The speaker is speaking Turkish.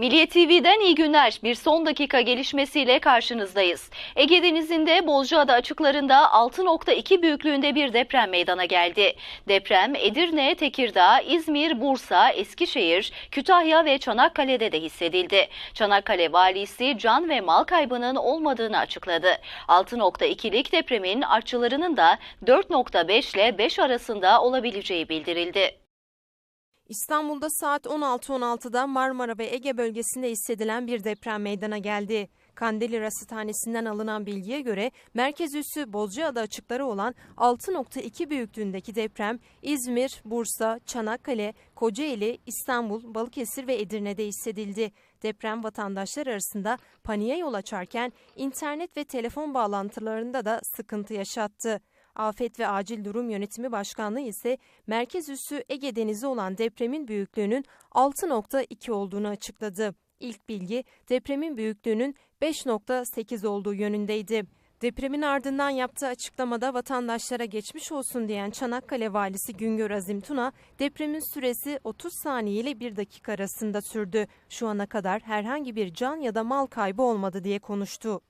Milliye TV'den iyi günler. Bir son dakika gelişmesiyle karşınızdayız. Ege Denizi'nde Bozcaada açıklarında 6.2 büyüklüğünde bir deprem meydana geldi. Deprem Edirne, Tekirdağ, İzmir, Bursa, Eskişehir, Kütahya ve Çanakkale'de de hissedildi. Çanakkale valisi can ve mal kaybının olmadığını açıkladı. 6.2'lik depremin artçılarının da 4.5 ile 5 arasında olabileceği bildirildi. İstanbul'da saat 16.16'da Marmara ve Ege bölgesinde hissedilen bir deprem meydana geldi. Kandilli Rasathanesi'nden alınan bilgiye göre merkez üssü Bozcaada açıkları olan 6.2 büyüklüğündeki deprem İzmir, Bursa, Çanakkale, Kocaeli, İstanbul, Balıkesir ve Edirne'de hissedildi. Deprem vatandaşlar arasında paniğe yol açarken internet ve telefon bağlantılarında da sıkıntı yaşattı. Afet ve Acil Durum Yönetimi Başkanlığı ise merkez üssü Ege Denizi olan depremin büyüklüğünün 6.2 olduğunu açıkladı. İlk bilgi depremin büyüklüğünün 5.8 olduğu yönündeydi. Depremin ardından yaptığı açıklamada vatandaşlara geçmiş olsun diyen Çanakkale valisi Güngör Azim Tuna, depremin süresi 30 saniye ile 1 dakika arasında sürdü. Şu ana kadar herhangi bir can ya da mal kaybı olmadı diye konuştu.